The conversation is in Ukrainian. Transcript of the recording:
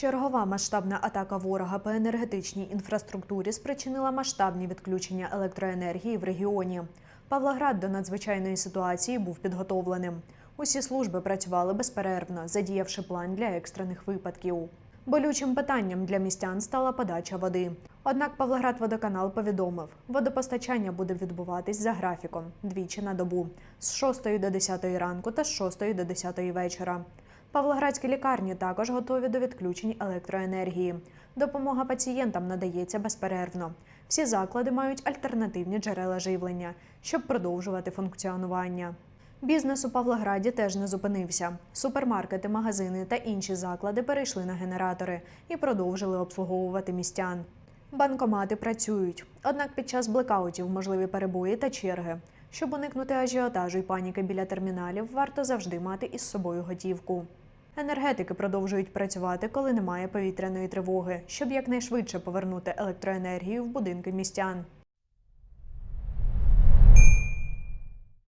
Чергова масштабна атака ворога по енергетичній інфраструктурі спричинила масштабні відключення електроенергії в регіоні. Павлоград до надзвичайної ситуації був підготовленим. Усі служби працювали безперервно, задіявши план для екстрених випадків. Болючим питанням для містян стала подача води. Однак Павлоградводоканал повідомив, водопостачання буде відбуватись за графіком двічі на добу з 6 до 10 ранку та з 6 до 10 вечора. Павлоградські лікарні також готові до відключень електроенергії. Допомога пацієнтам надається безперервно. Всі заклади мають альтернативні джерела живлення, щоб продовжувати функціонування. Бізнес у Павлограді теж не зупинився. Супермаркети, магазини та інші заклади перейшли на генератори і продовжили обслуговувати містян. Банкомати працюють, однак під час блекаутів можливі перебої та черги. Щоб уникнути ажіотажу й паніки біля терміналів, варто завжди мати із собою готівку. Енергетики продовжують працювати, коли немає повітряної тривоги, щоб якнайшвидше повернути електроенергію в будинки містян.